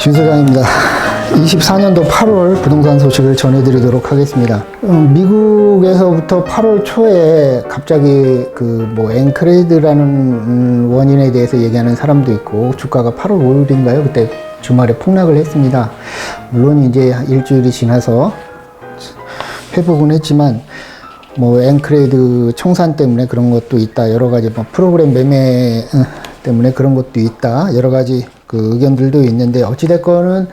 진 소장입니다. 24년도 8월 부동산 소식을 전해드리도록 하겠습니다. 음, 미국에서부터 8월 초에 갑자기 그 뭐 앵크레드라는 음, 원인에 대해서 얘기하는 사람도 있고 주가가 8월 5일인가요? 그때 주말에 폭락을 했습니다. 물론 이제 일주일이 지나서 회복은 했지만 뭐 앵크레이드 청산 때문에 그런 것도 있다 여러 가지 뭐 프로그램 매매 어, 때문에 그런 것도 있다 여러 가지 그 의견들도 있는데 어찌 됐건은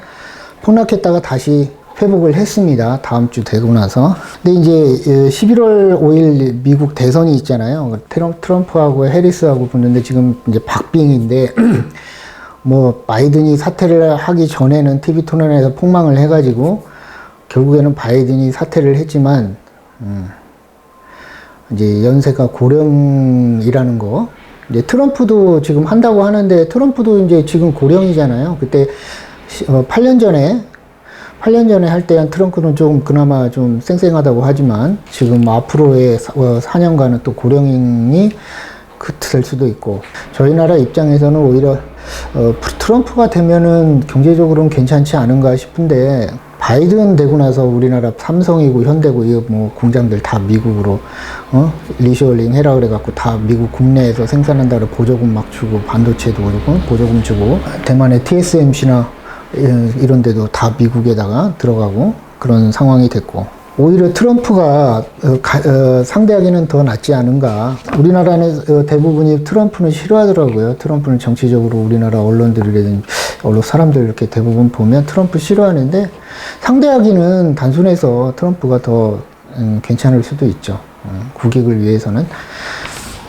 폭락했다가 다시 회복을 했습니다 다음 주 되고 나서 근데 이제 11월 5일 미국 대선이 있잖아요 트럼- 트럼프하고 해리스하고 붙는데 지금 이제 박빙인데 뭐 바이든이 사퇴를 하기 전에는 TV 토론에서 폭망을 해가지고 결국에는 바이든이 사퇴를 했지만 음, 이제 연세가 고령이라는 거. 이제 트럼프도 지금 한다고 하는데 트럼프도 이제 지금 고령이잖아요. 그때 시- 어, 8년 전에 8년 전에 할 때 한 트럼프는 좀 그나마 좀 쌩쌩하다고 하지만 지금 앞으로의 사, 어, 4년간은 또 고령이 그될 수도 있고 저희 나라 입장에서는 오히려 어, 트럼프가 되면은 경제적으로는 괜찮지 않은가 싶은데 바이든 되고 나서 우리나라 삼성이고 현대고 이뭐 공장들 다 미국으로 어 리쇼링 해라 그래갖고 다 미국 국내에서 생산한다 그래 보조금 막 주고 반도체도 그렇고 보조금 주고 대만의 TSMC나 이런 데도 다 미국에다가 들어가고 그런 상황이 됐고 오히려 트럼프가 어, 가- 어, 상대하기는 더 낫지 않은가. 우리나라는 어, 대부분이 트럼프는 싫어하더라고요. 트럼프는 정치적으로 우리나라 언론들이라든지 언론 사람들 이렇게 대부분 보면 트럼프 싫어하는데 상대하기는 단순해서 트럼프가 더 음, 괜찮을 수도 있죠. 음, 국익을 위해서는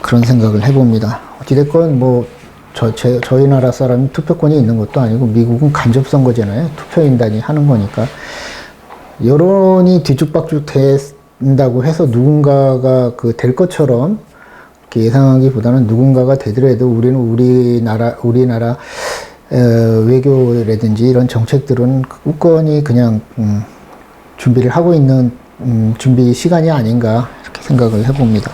그런 생각을 해봅니다. 어찌됐건 뭐 저, 제, 저희 나라 사람이 투표권이 있는 것도 아니고 미국은 간접선거잖아요. 투표인단이 하는 거니까. 여론이 뒤죽박죽 된다고 해서 누군가가 그 될 것처럼 예상하기보다는 누군가가 되더라도 우리는 우리나라 우리나라 어, 외교라든지 이런 정책들은 굳건히 그냥 음, 준비를 하고 있는 음, 준비 시간이 아닌가 이렇게 생각을 해봅니다.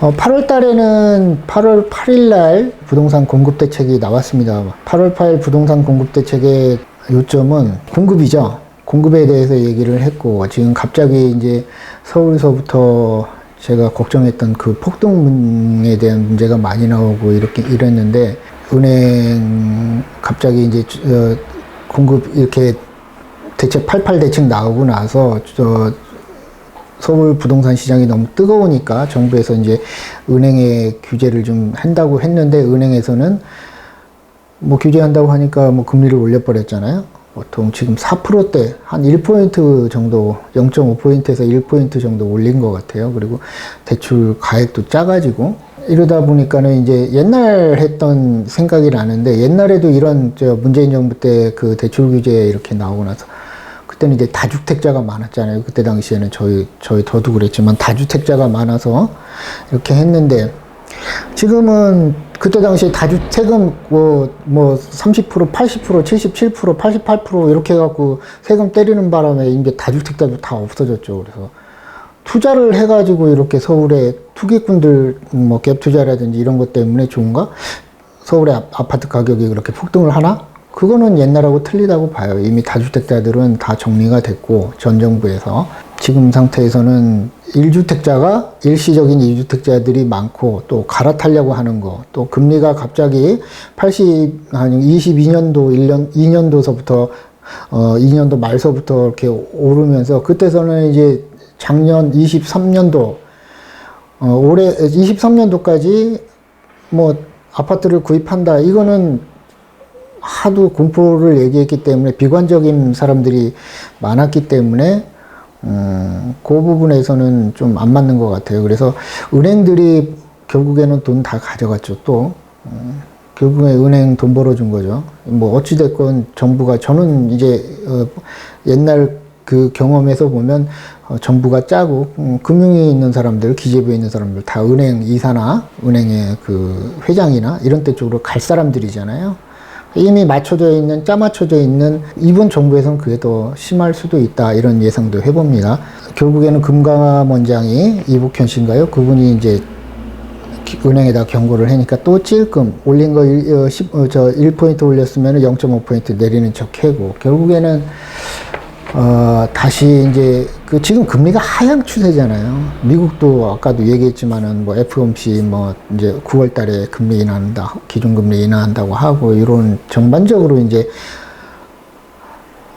어, 8월 달에는 8월 8일 날 부동산 공급 대책이 나왔습니다. 8월 8일 부동산 공급 대책의 요점은 공급이죠. 공급에 대해서 얘기를 했고, 지금 갑자기 이제 서울서부터 제가 걱정했던 그 폭등에 대한 문제가 많이 나오고 이렇게 이랬는데, 은행 갑자기 이제 어, 공급 이렇게 대책 88 대책 나오고 나서 저 서울 부동산 시장이 너무 뜨거우니까 정부에서 이제 은행에 규제를 좀 한다고 했는데 은행에서는 뭐 규제한다고 하니까 뭐 금리를 올려버렸잖아요. 보통 지금 4%대 한 1포인트 정도 0.5포인트에서 1포인트 정도 올린 것 같아요. 그리고 대출 가액도 작아지고 이러다 보니까는 이제 옛날 했던 생각이 나는데 옛날에도 이런 저 문재인 정부 때 그 대출 규제 이렇게 나오고 나서 그때는 이제 다주택자가 많았잖아요. 그때 당시에는 저희, 저희 저도 그랬지만 다주택자가 많아서 이렇게 했는데 지금은 그때 당시에 다주택은 뭐, 뭐 30%, 80%, 77%, 88% 이렇게 해갖고 세금 때리는 바람에 이제 다주택자도 다 없어졌죠. 그래서 투자를 해가지고 이렇게 서울에 투기꾼들 뭐 갭 투자라든지 이런 것 때문에 좋은가? 서울의 아- 아파트 가격이 그렇게 폭등을 하나? 그거는 옛날하고 틀리다고 봐요. 이미 다주택자들은 다 정리가 됐고 전 정부에서 지금 상태에서는 1주택자가 일시적인 2주택자들이 많고 또 갈아타려고 하는 거, 또 금리가 갑자기 80 아니 22년도 1년 2년도서부터 어 2년도 말서부터 이렇게 오르면서 그때서는 이제 작년 23년도 어 올해 23년도까지 뭐 아파트를 구입한다. 이거는 하도 공포를 얘기했기 때문에 비관적인 사람들이 많았기 때문에 음, 그 부분에서는 좀 안 맞는 것 같아요. 그래서 은행들이 결국에는 돈 다 가져갔죠. 또 음, 결국에 은행 돈 벌어준 거죠. 뭐 어찌 됐건 정부가 저는 이제 어, 옛날 그 경험에서 보면 어, 정부가 짜고 음, 금융에 있는 사람들, 기재부에 있는 사람들 다 은행 이사나 은행의 그 회장이나 이런 데 쪽으로 갈 사람들이잖아요. 이미 맞춰져 있는 짜 맞춰져 있는 이번 정부에서는 그게 더 심할 수도 있다 이런 예상도 해봅니다. 결국에는 금감원장이 이북현 씨인가요? 그분이 이제 기- 은행에다 경고를 하니까 또 찔끔 올린 거 일, 어, 10, 어, 저 1포인트 올렸으면 0.5포인트 내리는 척 하고 결국에는 어, 다시 이제 그 지금 금리가 하향 추세잖아요. 미국도 아까도 얘기했지만은 뭐 FOMC 뭐 이제 9월 달에 금리 인하한다, 기준금리 인하한다고 하고 이런 전반적으로 이제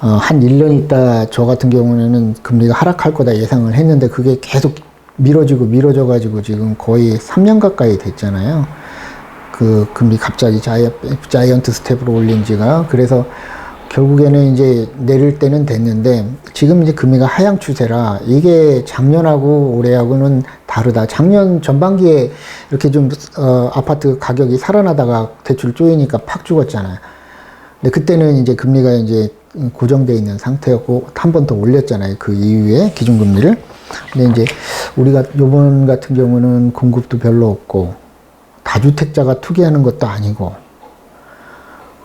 어, 한 1년 있다 저 같은 경우에는 금리가 하락할 거다 예상을 했는데 그게 계속 미뤄지고 미뤄져 가지고 지금 거의 3년 가까이 됐잖아요. 그 금리 갑자기 자이, 자이언트 스텝으로 올린 지가 그래서 결국에는 이제 내릴 때는 됐는데 지금 이제 금리가 하향 추세라 이게 작년하고 올해하고는 다르다. 작년 전반기에 이렇게 좀 어, 아파트 가격이 살아나다가 대출 쪼이니까 팍 죽었잖아요. 근데 그때는 이제 금리가 이제 고정돼 있는 상태였고 한 번 더 올렸잖아요. 그 이후에 기준금리를. 근데 이제 우리가 요번 같은 경우는 공급도 별로 없고 다주택자가 투기하는 것도 아니고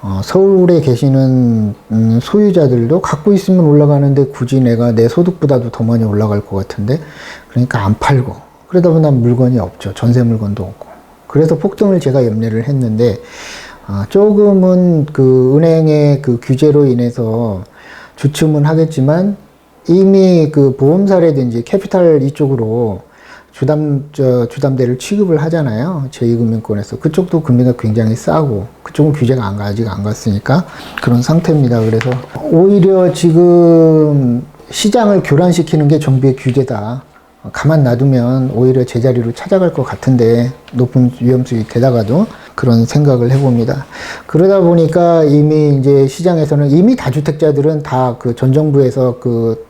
어, 서울에 계시는 음, 소유자들도 갖고 있으면 올라가는데 굳이 내가 내 소득보다도 더 많이 올라갈 것 같은데 그러니까 안 팔고. 그러다 보면 물건이 없죠. 전세 물건도 없고. 그래서 폭등을 제가 염려를 했는데 아, 조금은 그 은행의 그 규제로 인해서 주춤은 하겠지만 이미 그 보험사라든지 캐피탈 이쪽으로 주담 저 주담대를 취급을 하잖아요. 제2금융권에서 그쪽도 금리가 굉장히 싸고 그쪽은 규제가 안 가, 아직 안 갔으니까 그런 상태입니다. 그래서 오히려 지금 시장을 교란시키는 게 정부의 규제다. 가만 놔두면 오히려 제자리로 찾아갈 것 같은데 높은 위험수익 되다가도 그런 생각을 해봅니다. 그러다 보니까 이미 이제 시장에서는 이미 다주택자들은 다 그 전 정부에서 그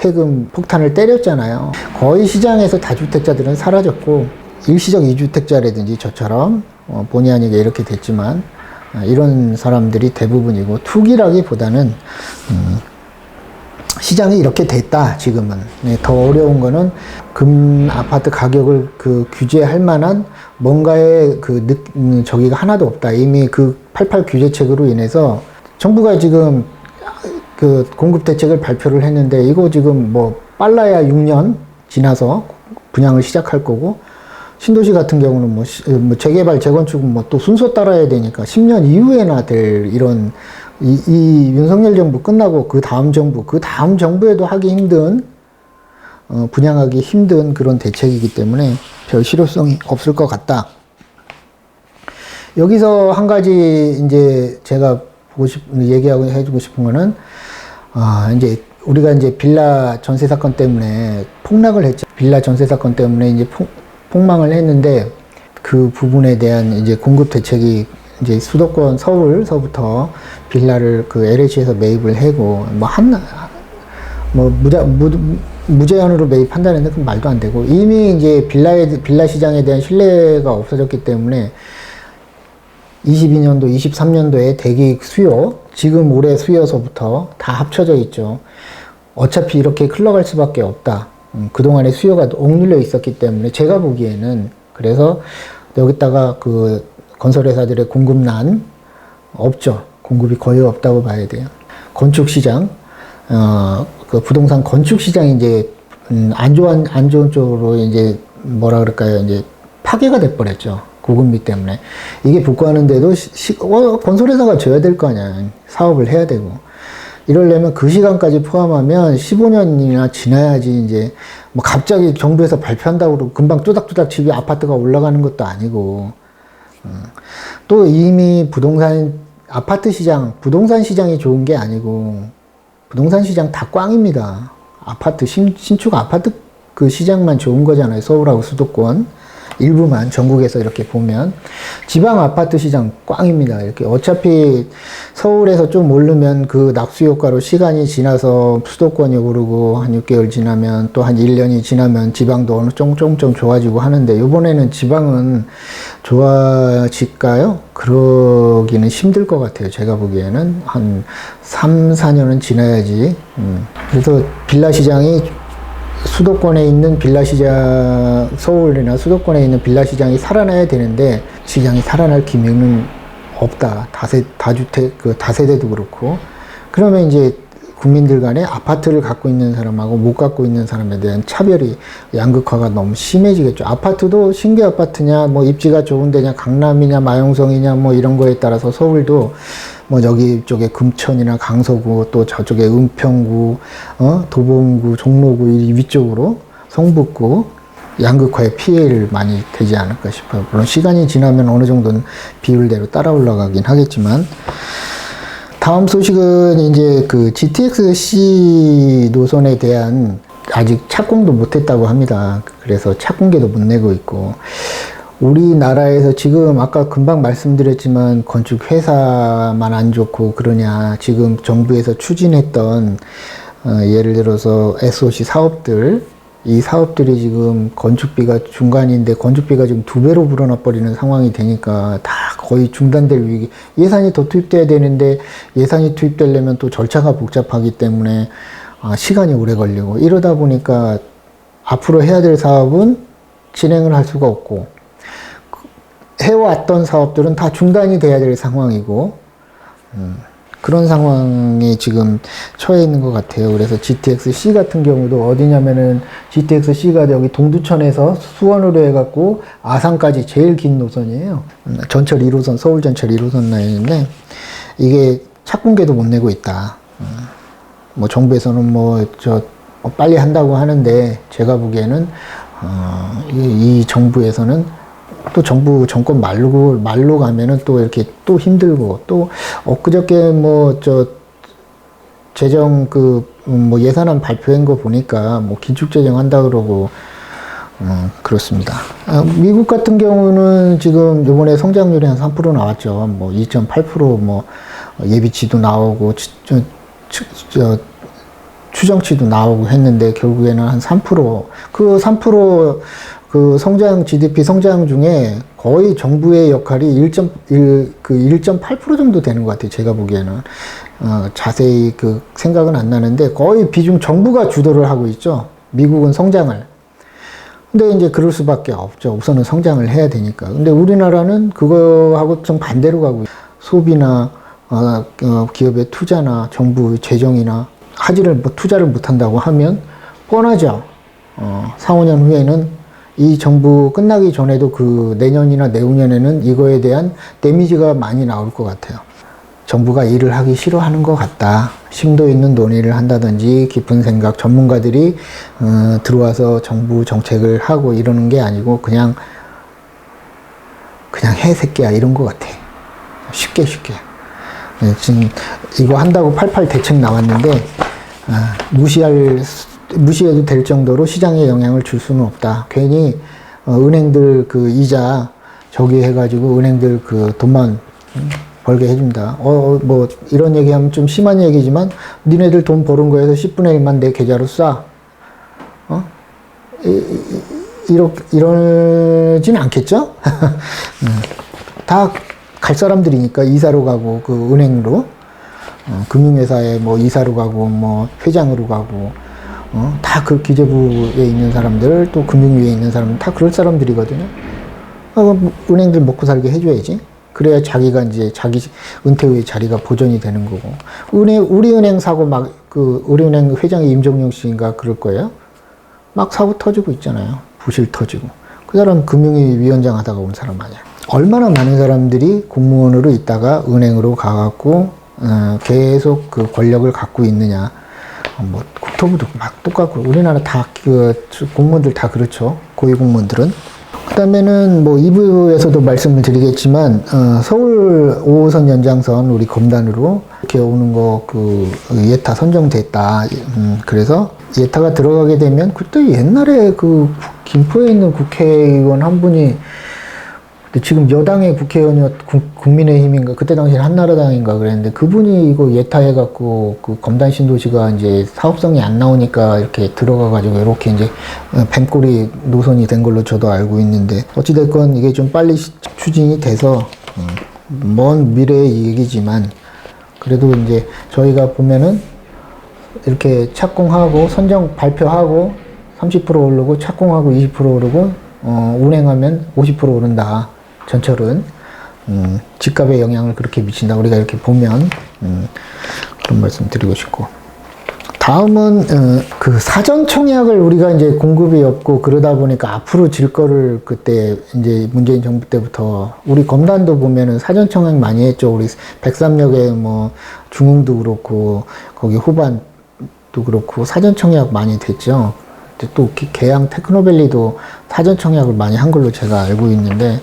세금 폭탄을 때렸잖아요. 거의 시장에서 다주택자들은 사라졌고 일시적 이주택자라든지 저처럼 어, 본의 아니게 이렇게 됐지만 아, 이런 사람들이 대부분이고 투기라기보다는 음, 시장이 이렇게 됐다 지금은 네, 더 어려운 거는 금 아파트 가격을 그 규제할 만한 뭔가의 그 느, 음, 저기가 하나도 없다 이미 그 88 규제책으로 인해서 정부가 지금 그 공급 대책을 발표를 했는데 이거 지금 뭐 빨라야 6년 지나서 분양을 시작할 거고 신도시 같은 경우는 뭐, 시- 뭐 재개발 재건축은 뭐 또 순서 따라야 되니까 10년 이후에나 될 이런 이, 이 윤석열 정부 끝나고 그 다음 정부 그 다음 정부에도 하기 힘든 어, 분양하기 힘든 그런 대책이기 때문에 별 실효성이 없을 것 같다. 여기서 한 가지 이제 제가 보고 싶 얘기하고 해주고 싶은 거는 아 이제 우리가 이제 빌라 전세 사건 때문에 폭락을 했죠. 빌라 전세 사건 때문에 이제 폭, 폭망을 했는데 그 부분에 대한 이제 공급 대책이 이제 수도권 서울서부터 빌라를 그 LH에서 매입을 하고 뭐 한 뭐 무자 무, 무제한으로 매입한다는데 그 말도 안 되고 이미 이제 빌라에 빌라 시장에 대한 신뢰가 없어졌기 때문에 22년도, 23년도에 대기 수요, 지금 올해 수요서부터 다 합쳐져 있죠. 어차피 이렇게 흘러갈 수밖에 없다. 음, 그동안의 수요가 억눌려 있었기 때문에 제가 보기에는 그래서 여기다가 그 건설회사들의 공급난 없죠. 공급이 거의 없다고 봐야 돼요. 건축 시장, 어, 그 부동산 건축 시장이 이제 음, 안 좋은 안 좋은 쪽으로 이제 뭐라 그럴까요? 이제 파괴가 돼 버렸죠. 고금리 때문에 이게 복구하는데도 시, 시- 어, 건설회사가 줘야 될 거 아니야. 사업을 해야 되고 이러려면 그 시간까지 포함하면 15년이나 지나야지 이제 뭐 갑자기 정부에서 발표한다고 그러고 금방 뚜닥뚜닥 집이 아파트가 올라가는 것도 아니고 음. 또 이미 부동산 아파트 시장 부동산 시장이 좋은 게 아니고 부동산 시장 다 꽝입니다. 아파트 신, 신축 아파트 그 시장만 좋은 거잖아요. 서울하고 수도권 일부만 전국에서 이렇게 보면 지방 아파트 시장 꽝입니다. 이렇게 어차피 서울에서 좀 오르면 그 낙수 효과로 시간이 지나서 수도권이 오르고 한 6개월 지나면 또 한 1년이 지나면 지방도 어느 쫑쫑쫑 좋아지고 하는데 이번에는 지방은 좋아질까요? 그러기는 힘들 것 같아요. 제가 보기에는 한 3, 4년은 지나야지. 음. 그래서 빌라 시장이 수도권에 있는 빌라 시장, 서울이나 수도권에 있는 빌라 시장이 살아나야 되는데 시장이 살아날 기미는 없다. 다세, 다주택, 그 다세대도 그렇고. 그러면 이제 국민들 간에 아파트를 갖고 있는 사람하고 못 갖고 있는 사람에 대한 차별이 양극화가 너무 심해지겠죠. 아파트도 신규 아파트냐, 뭐 입지가 좋은 데냐, 강남이냐, 마용성이냐, 뭐 이런 거에 따라서 서울도 뭐 여기 쪽에 금천이나 강서구 또 저쪽에 은평구, 어, 도봉구, 종로구 이 위쪽으로 성북구 양극화의 피해를 많이 되지 않을까 싶어요. 물론 시간이 지나면 어느 정도는 비율대로 따라 올라가긴 하겠지만 다음 소식은 이제 그 GTX-C 노선에 대한 아직 착공도 못했다고 합니다. 그래서 착공계도 못 내고 있고 우리나라에서 지금 아까 금방 말씀드렸지만 건축 회사만 안 좋고 그러냐 지금 정부에서 추진했던 어, 예를 들어서 SOC 사업들 이 사업들이 지금 건축비가 중간인데 건축비가 지금 두 배로 불어나 버리는 상황이 되니까 다 거의 중단될 위기. 예산이 더 투입돼야 되는데 예산이 투입되려면 또 절차가 복잡하기 때문에 아, 시간이 오래 걸리고 이러다 보니까 앞으로 해야 될 사업은 진행을 할 수가 없고 해왔던 사업들은 다 중단이 돼야 될 상황이고 음, 그런 상황에 지금 처해 있는 것 같아요. 그래서 GTX-C 같은 경우도 어디냐면은 GTX-C가 여기 동두천에서 수원으로 해갖고 아산까지 제일 긴 노선이에요. 음, 전철 1호선, 서울 전철 1호선 라인인데 이게 착공계도 못 내고 있다. 음, 뭐 정부에서는 뭐 저 빨리 한다고 하는데 제가 보기에는 어, 이, 이 정부에서는 또 정부 정권 말로 말로 가면은 또 이렇게 또 힘들고 또 엊그저께 뭐 저 재정 그 뭐 예산안 발표한 거 보니까 뭐 긴축 재정 한다 그러고 음, 그렇습니다. 아, 미국 같은 경우는 지금 이번에 성장률이 한 3% 나왔죠. 뭐 2.8%뭐 예비치도 나오고 치- 저, 추- 저, 추정치도 나오고 했는데 결국에는 한 3%. 그3% 그 성장 GDP 성장 중에 거의 정부의 역할이 1.1, 그 1.8% 정도 되는 것 같아요. 제가 보기에는. 어, 자세히 그 생각은 안 나는데 거의 비중 정부가 주도를 하고 있죠. 미국은 성장을. 근데 이제 그럴 수밖에 없죠. 우선은 성장을 해야 되니까. 근데 우리나라는 그거하고 좀 반대로 가고. 소비나 어, 어, 기업의 투자나 정부 재정이나 하지를 뭐 투자를 못 한다고 하면 뻔하죠. 어, 4, 5년 후에는 이 정부 끝나기 전에도 그 내년이나 내후년에는 이거에 대한 데미지가 많이 나올 것 같아요. 정부가 일을 하기 싫어하는 것 같다. 심도 있는 논의를 한다든지 깊은 생각, 전문가들이 어, 들어와서 정부 정책을 하고 이러는 게 아니고 그냥 그냥 해 새끼야 이런 것 같아. 쉽게 쉽게. 네, 지금 이거 한다고 팔팔 대책 나왔는데 아, 무시할 수- 무시해도 될 정도로 시장에 영향을 줄 수는 없다. 괜히 어, 은행들 그 이자 저기 해가지고 은행들 그 돈만 음, 벌게 해준다. 어, 어, 뭐 이런 얘기하면 좀 심한 얘기지만 니네들 돈 버는 거에서 10분의 1만 내 계좌로 쏴. 어? 이, 이, 이러, 이러진 않겠죠? 다 갈 사람들이니까 이사로 가고 그 은행으로 어, 금융회사에 뭐 이사로 가고 뭐 회장으로 가고 어, 다 그 기재부에 있는 사람들 또 금융위에 있는 사람 다 그럴 사람들이거든요. 어, 뭐 은행들 먹고 살게 해줘야지. 그래야 자기가 이제 자기 은퇴 후에 자리가 보존이 되는 거고. 은행 우리 은행 사고 막 그 우리은행 회장이 임종영 씨인가 그럴 거예요. 막 사고 터지고 있잖아요. 부실 터지고. 그 사람 금융위 위원장 하다가 온 사람 아니야. 얼마나 많은 사람들이 공무원으로 있다가 은행으로 가갖고 어, 계속 그 권력을 갖고 있느냐. 어, 뭐 국토부도 막 똑같고 우리나라 다 그 공무원들 다 그렇죠. 고위 공무원들은. 그다음에는 뭐 2부에서도 말씀을 드리겠지만 어, 서울 5호선 연장선 우리 검단으로 이렇게 오는 거 그 예타 선정됐다. 음, 그래서 예타가 들어가게 되면 그때 옛날에 그 김포에 있는 국회의원 한 분이 근데 지금 여당의 국회의원이 국- 국민의힘인가 그때 당시에 한나라당인가 그랬는데 그분이 이거 예타해 갖고 그 검단 신도시가 이제 사업성이 안 나오니까 이렇게 들어가 가지고 이렇게 이제 어, 뱀꼬리 노선이 된 걸로 저도 알고 있는데 어찌 됐건 이게 좀 빨리 시- 추진이 돼서 어, 먼 미래의 얘기지만 그래도 이제 저희가 보면은 이렇게 착공하고 선정 발표하고 30% 오르고 착공하고 20% 오르고 어, 운행하면 50% 오른다. 전철은 음, 집값에 영향을 그렇게 미친다. 우리가 이렇게 보면 음, 그런 말씀 드리고 싶고 다음은 어, 그 사전 청약을 우리가 이제 공급이 없고 그러다 보니까 앞으로 질 거를 그때 이제 문재인 정부 때부터 우리 검단도 보면은 사전 청약 많이 했죠. 우리 백삼역에 뭐 중흥도 그렇고 거기 후반도 그렇고 사전 청약 많이 됐죠. 또 기- 계양 테크노밸리도 사전 청약을 많이 한 걸로 제가 알고 있는데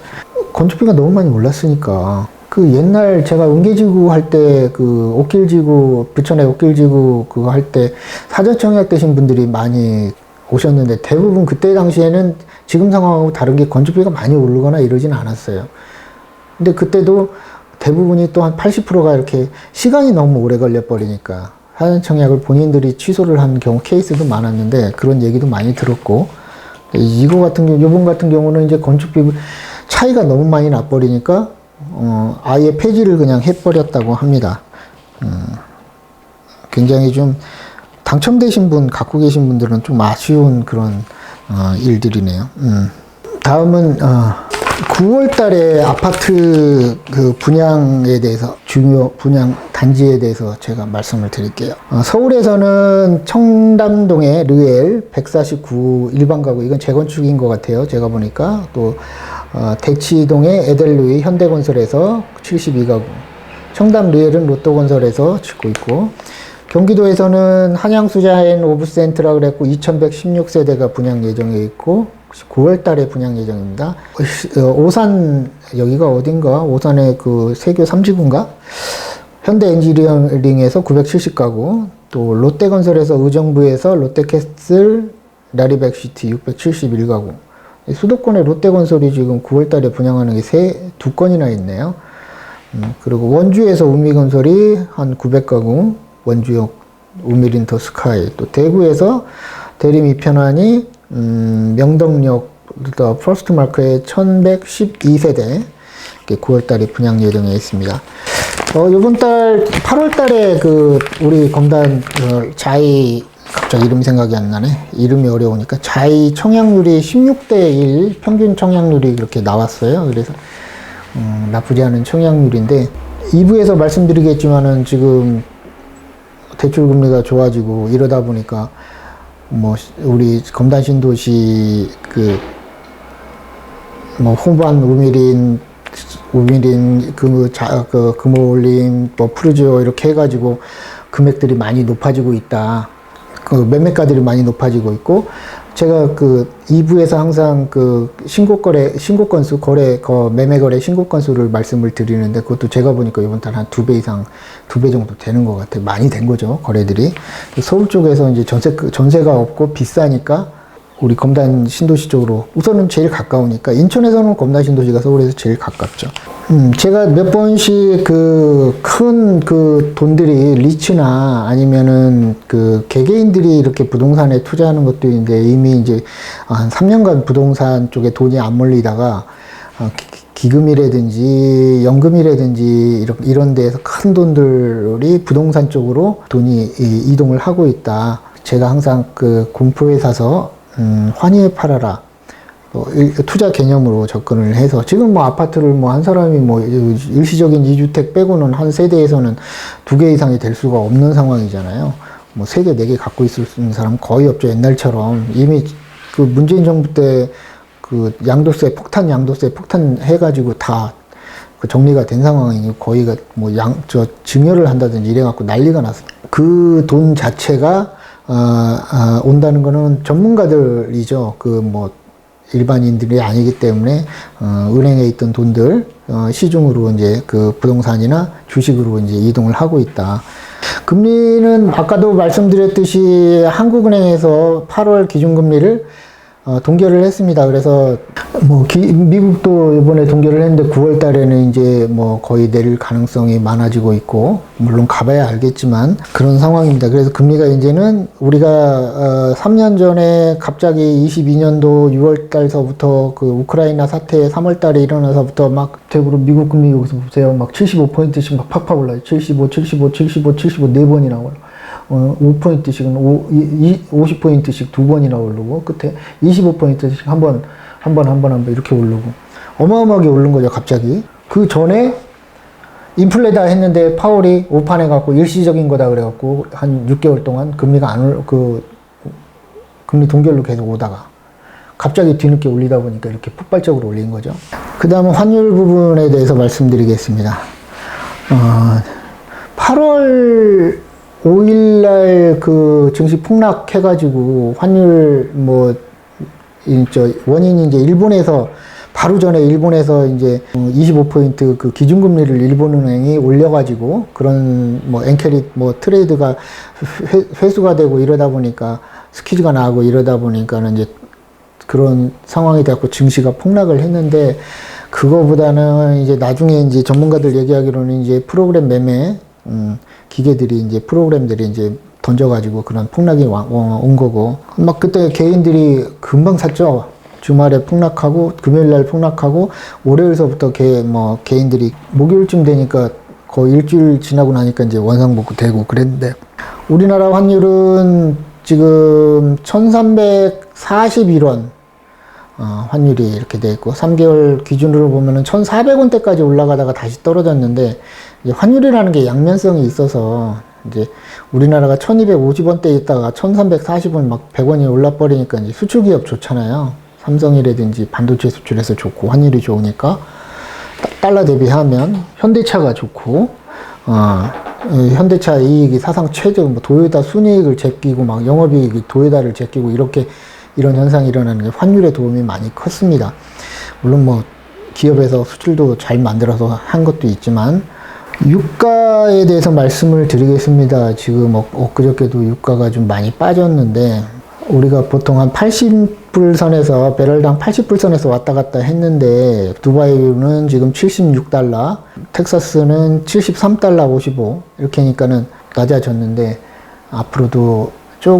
건축비가 너무 많이 올랐으니까 그 옛날 제가 은계지구 할 때 그 옥길지구 부천의 옥길지구 그거 할 때 사전 청약 되신 분들이 많이 오셨는데 대부분 그때 당시에는 지금 상황하고 다른 게 건축비가 많이 오르거나 이러지는 않았어요. 근데 그때도 대부분이 또 한 80%가 이렇게 시간이 너무 오래 걸려 버리니까 사전 청약을 본인들이 취소를 한 경우 케이스도 많았는데 그런 얘기도 많이 들었고 이거 같은 경우 요번 같은 경우는 이제 건축비 차이가 너무 많이 나 버리니까 어 아예 폐지를 그냥 해버렸다고 합니다. 음, 굉장히 좀 당첨되신 분 갖고 계신 분들은 좀 아쉬운 그런 어, 일들이네요. 음. 다음은 어, 9월 달에 아파트 그 분양에 대해서 중요 분양 단지에 대해서 제가 말씀을 드릴게요. 어, 서울에서는 청담동의 르엘 149 일반 가구 이건 재건축인 것 같아요. 제가 보니까 또 어, 대치동의 에델루이 현대건설에서 72가구 청담 르엘은 로또건설에서 짓고 있고 경기도에서는 한양수자엔 오브센트라 그랬고 2116세대가 분양 예정에 있고 9월 달에 분양 예정입니다. 어, 오산 여기가 어딘가? 오산의 그 세교 3지구인가? 현대 엔지니어링에서 970가구, 또 롯데건설에서 의정부에서 롯데캐슬 라리백시티 671가구. 수도권의 롯데건설이 지금 9월 달에 분양하는 게 세, 두 건이나 있네요. 음, 그리고 원주에서 우미건설이 한 900가구, 원주역 우미린터 스카이, 또 대구에서 대림 이편안이 음, 명덕역 더 퍼스트 마크의 1112세대 9월 달에 분양 예정에 있습니다. 어, 이번 달 8월 달에 그 우리 검단 어, 자이 갑자기 이름 생각이 안 나네. 이름이 어려우니까 자이 청약률이 16대 1 평균 청약률이 이렇게 나왔어요. 그래서 음, 나쁘지 않은 청약률인데 2부에서 말씀드리겠지만은 지금 대출 금리가 좋아지고 이러다 보니까 뭐 시- 우리 검단 신도시 그뭐 후반 우미린 우미린 그, 자, 그 금올림 뭐 푸르지오 이렇게 해가지고 금액들이 많이 높아지고 있다. 그 매매가들이 많이 높아지고 있고 제가 그 2부에서 항상 그 신고 거래 신고 건수 거래 거 매매 거래 신고 건수를 말씀을 드리는데 그것도 제가 보니까 이번 달 한 두 배 이상 두 배 정도 되는 것 같아요. 많이 된 거죠 거래들이 서울 쪽에서 이제 전세 전세가 없고 비싸니까 우리 검단 신도시 쪽으로 우선은 제일 가까우니까 인천에서는 검단 신도시가 서울에서 제일 가깝죠. 음, 제가 몇 번씩 그 큰 그 돈들이 리츠나 아니면은 그 개개인들이 이렇게 부동산에 투자하는 것도 이제 이미 이제 한 3년간 부동산 쪽에 돈이 안 몰리다가 어, 기- 기금이라든지 연금이라든지 이런, 이런 데에서 큰 돈들이 부동산 쪽으로 돈이 이- 이동을 하고 있다. 제가 항상 그 공포회사서 음, 환희에 팔아라. 뭐 일- 투자 개념으로 접근을 해서 지금 뭐 아파트를 뭐 한 사람이 뭐 일시적인 이주택 빼고는 한 세대에서는 두 개 이상이 될 수가 없는 상황이잖아요. 뭐 세 개, 네 개 갖고 있을 수 있는 사람 거의 없죠. 옛날처럼 이미 그 문재인 정부 때 그 양도세 폭탄 양도세 폭탄 해가지고 다 그 정리가 된 상황이고 거의가 뭐 양 저 증여를 한다든지 이래갖고 난리가 났어. 그돈 자체가 어, 어, 온다는 거는 전문가들이죠. 그 뭐 일반인들이 아니기 때문에 어, 은행에 있던 돈들 어, 시중으로 이제 그 부동산이나 주식으로 이제 이동을 하고 있다. 금리는 아까도 말씀드렸듯이 한국은행에서 8월 기준금리를 어, 동결을 했습니다. 그래서 뭐 기- 미국도 이번에 동결을 했는데 9월 달에는 이제 뭐 거의 내릴 가능성이 많아지고 있고 물론 가봐야 알겠지만 그런 상황입니다. 그래서 금리가 이제는 우리가 어, 3년 전에 갑자기 22년도 6월 달서부터 그 우크라이나 사태 3월 달에 일어나서부터 막 대구로 미국 금리 여기서 보세요. 막 75포인트씩 막 팍팍 올라요. 75, 75, 75, 75 네 번이나 올라. 어, 5포인트씩은 5, 50포인트씩 두 번이나 오르고 끝에 25포인트씩 한 번, 한 번, 한 번, 한 번 이렇게 오르고 어마어마하게 오른 거죠, 갑자기. 그 전에 인플레다 했는데 파월이 오판해 갖고 일시적인 거다 그래 갖고 한 6개월 동안 금리가 안 올 그 금리 동결로 계속 오다가 갑자기 뒤늦게 올리다 보니까 이렇게 폭발적으로 올린 거죠. 그 다음은 환율 부분에 대해서 말씀드리겠습니다. 어, 8월 5일날 그 증시 폭락해가지고 환율 뭐, 이, 저, 원인이 이제 일본에서 바로 전에 일본에서 이제 25포인트 그 기준금리를 일본은행이 올려가지고 그런 뭐 엔캐리 뭐 트레이드가 회, 회수가 되고 이러다 보니까 스퀴즈가 나고 이러다 보니까는 이제 그런 상황이 돼갖고 증시가 폭락을 했는데 그거보다는 이제 나중에 이제 전문가들 얘기하기로는 이제 프로그램 매매 음, 기계들이 이제 프로그램들이 이제 던져가지고 그런 폭락이 와- 어, 온 거고 막 그때 개인들이 금방 샀죠. 주말에 폭락하고 금요일 날 폭락하고 월요일서부터 개, 뭐 개인들이 목요일쯤 되니까 거의 일주일 지나고 나니까 이제 원상복구 되고 그랬는데 우리나라 환율은 지금 1341원 어, 환율이 이렇게 돼 있고 3개월 기준으로 보면은 1,400원대까지 올라가다가 다시 떨어졌는데 이제 환율이라는 게 양면성이 있어서 이제 우리나라가 1,250원대 있다가 1,340원 막 100원이 올라 버리니까 이제 수출 기업 좋잖아요. 삼성이라든지 반도체 수출해서 좋고 환율이 좋으니까 달러 대비하면 현대차가 좋고 어, 이 현대차 이익이 사상 최저 뭐 도요타 순이익을 제끼고 막 영업이익이 도요타를 제끼고 이렇게 이런 현상이 일어나는 게 환율에 도움이 많이 컸습니다. 물론 뭐 기업에서 수출도 잘 만들어서 한 것도 있지만 유가에 대해서 말씀을 드리겠습니다. 지금 엊- 엊그저께도 유가가 좀 많이 빠졌는데 우리가 보통 한 80불 선에서 배럴당 80불 선에서 왔다 갔다 했는데 두바이는 지금 76달러, 텍사스는 73달러 55 이렇게 하니까는 낮아졌는데 앞으로도